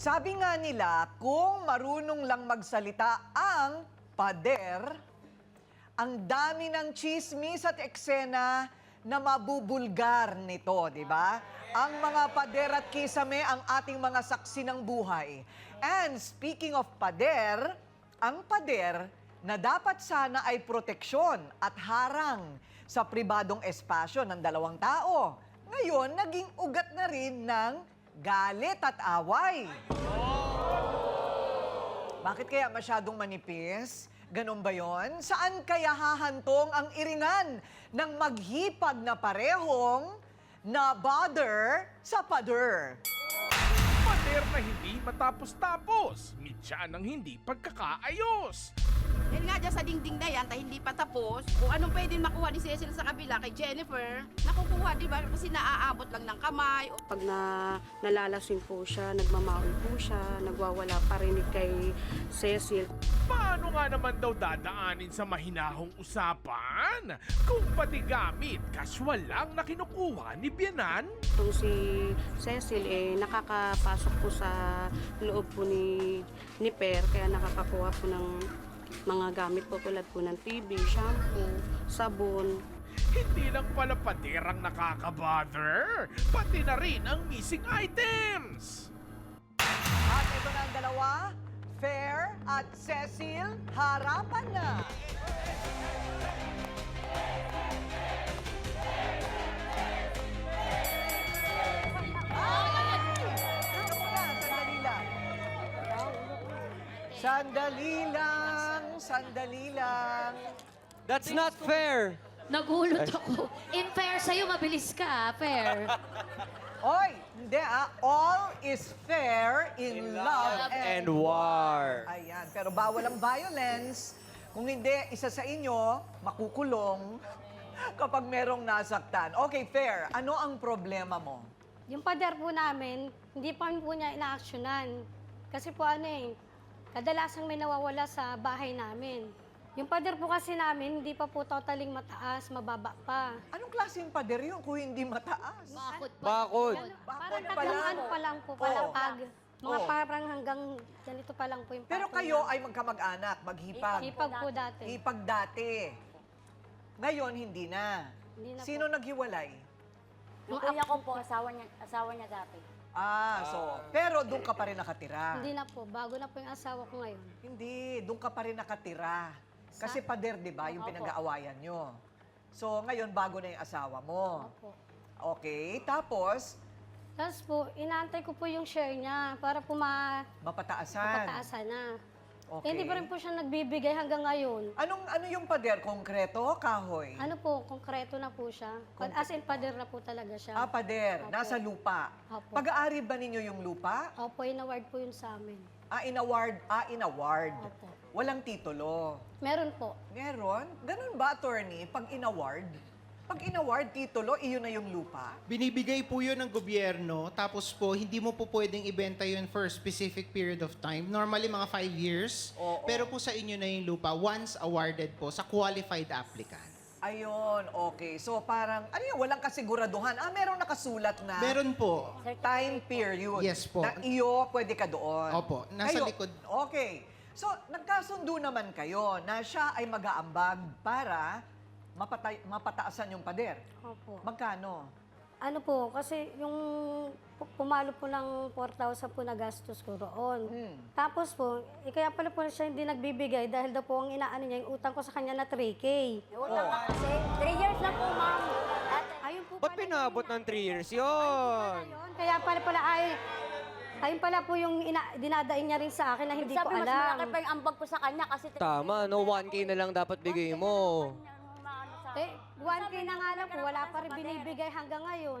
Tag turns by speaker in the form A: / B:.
A: Sabi nga nila, kung marunong lang magsalita ang pader, ang dami ng chismis at eksena na mabubulgar nito, di ba? Ang mga pader at kisame ang ating mga saksi ng buhay. And speaking of pader, ang pader na dapat sana ay proteksyon at harang sa pribadong espasyo ng dalawang tao. Ngayon, naging ugat na rin ng galit at away. Bakit kaya masyadong manipis? Ganon ba yon? Saan kaya hahantong ang iringan ng maghipag na parehong na bother sa pader?
B: Pader na hindi matapos-tapos. Mitya ng hindi pagkakaayos.
C: Dyan sa dingding na yan, dahil hindi pa tapos. Kung anong pwedeng makuha ni Cecil sa kabila kay Jennifer, nakukuha, di ba? Kasi naaabot lang ng kamay.
D: Pag na nalalasing po siya, nagmamaol po siya, nagwawala parinig kay Cecil.
B: Paano nga naman daw dadaanin sa mahinahong usapan? Kung pati gamit, casual lang na kinukuha ni Bianan?
D: Itong si Cecil, eh, nakakapasok po sa loob po ni, ni Per, kaya nakakakuha po ng mga gamit po tulad po ng TV, shampoo, sabon,
B: Hindi lang pala pader ang nakakabother, pati na rin ang missing items.
A: At ito na ang dalawa, Fair at Cecil, harapan na. Sandali lang. Sandali lang.
E: That's not fair.
F: Nagulot ako. In fair sa'yo, mabilis ka, ah, fair.
A: Oy, hindi ah. All is fair in, love,
E: And war.
A: Ayan, pero bawal ang violence. Kung hindi, isa sa inyo, makukulong kapag merong nasaktan. Okay, fair. Ano ang problema mo?
G: Yung pader po namin, hindi pa po niya ina-actionan. Kasi po ano eh, kadalasang may nawawala sa bahay namin. Yung pader po kasi namin, hindi pa po totaling mataas, mababa pa.
A: Anong klaseng pader yun kung hindi mataas?
F: Bakit pa?
E: Bakod.
G: Parang
A: pa
G: tatlong
A: lang.
G: ano pa lang po,
A: Oo.
G: palapag. Mga
A: Oo.
G: parang hanggang ganito pa lang po yung
A: Pero
G: pako
A: kayo ay magkamag-anak, maghipag.
G: Hipag po dati.
A: Hipag dati. Ngayon, hindi na.
G: Hindi na
A: Sino naghiwalay?
H: Yung kuya ko po, asawa niya, asawa niya dati.
A: Ah, so, pero doon ka pa rin nakatira.
G: Hindi na po, bago na po yung asawa ko ngayon.
A: Hindi, doon ka pa rin nakatira. Kasi pader, di ba, yung
H: Opo.
A: pinag-aawayan nyo. So, ngayon, bago na yung asawa mo.
G: Opo.
A: Okay, tapos,
G: Tapos po, inaantay ko po yung share niya para po ma
A: mapataasan.
G: mapataasan na.
A: Okay.
G: Eh, hindi pa rin po siya nagbibigay hanggang ngayon.
A: Anong, ano yung pader? Konkreto o kahoy?
G: Ano po, konkreto na po siya. As in, pader na po talaga siya.
A: Ah, pader.
G: Opo.
A: Nasa lupa.
G: Opo.
A: Pag-aari ba ninyo yung lupa?
G: Opo, inaward po yun sa amin.
A: Ah, in-award. Ah, in-award.
G: Opo.
A: Walang titulo.
G: Meron po.
A: Meron? Ganun ba, attorney? Pag in-award? Pag in-award, titulo, iyon na yung lupa?
I: Binibigay po yun ng gobyerno, tapos po, hindi mo po pwedeng ibenta yun for a specific period of time. Normally, mga five years.
A: Oo.
I: Pero po sa inyo na yung lupa, once awarded po sa qualified applicant.
A: Ayun, okay. So parang, ano yun, walang kasiguraduhan. Ah, merong nakasulat na
I: Meron po.
A: time period.
I: Yes po.
A: Na iyo, pwede ka doon.
I: Opo, nasa
A: Kayo-
I: likod.
A: Okay. So, nagkasundo naman kayo na siya ay mag-aambag para mapatay, mapataasan yung pader.
G: Opo.
A: Magkano?
G: Ano po, kasi yung pu- pumalo po ng 4,000 po na gastos ko roon.
A: Hmm.
G: Tapos po, eh, kaya pala po siya hindi nagbibigay dahil daw po ang inaano niya, yung utang ko sa kanya na 3K.
H: Yung utang na kasi, 3 years na po, ma'am. At
G: Ayun po
E: Ba't
G: pala
E: pinabot ng 3 years
G: Ayun
E: yun?
G: yun. Kaya pala pala ay, ayun pala po yung ina, dinadain niya rin sa akin na hindi
H: sabi,
G: ko
H: mas malaki
G: alam.
H: pa yung ambag ko sa kanya kasi...
E: Tama, no? 1K na lang dapat bigay mo.
G: Eh, 1K na nga lang po, wala pa rin binibigay hanggang ngayon.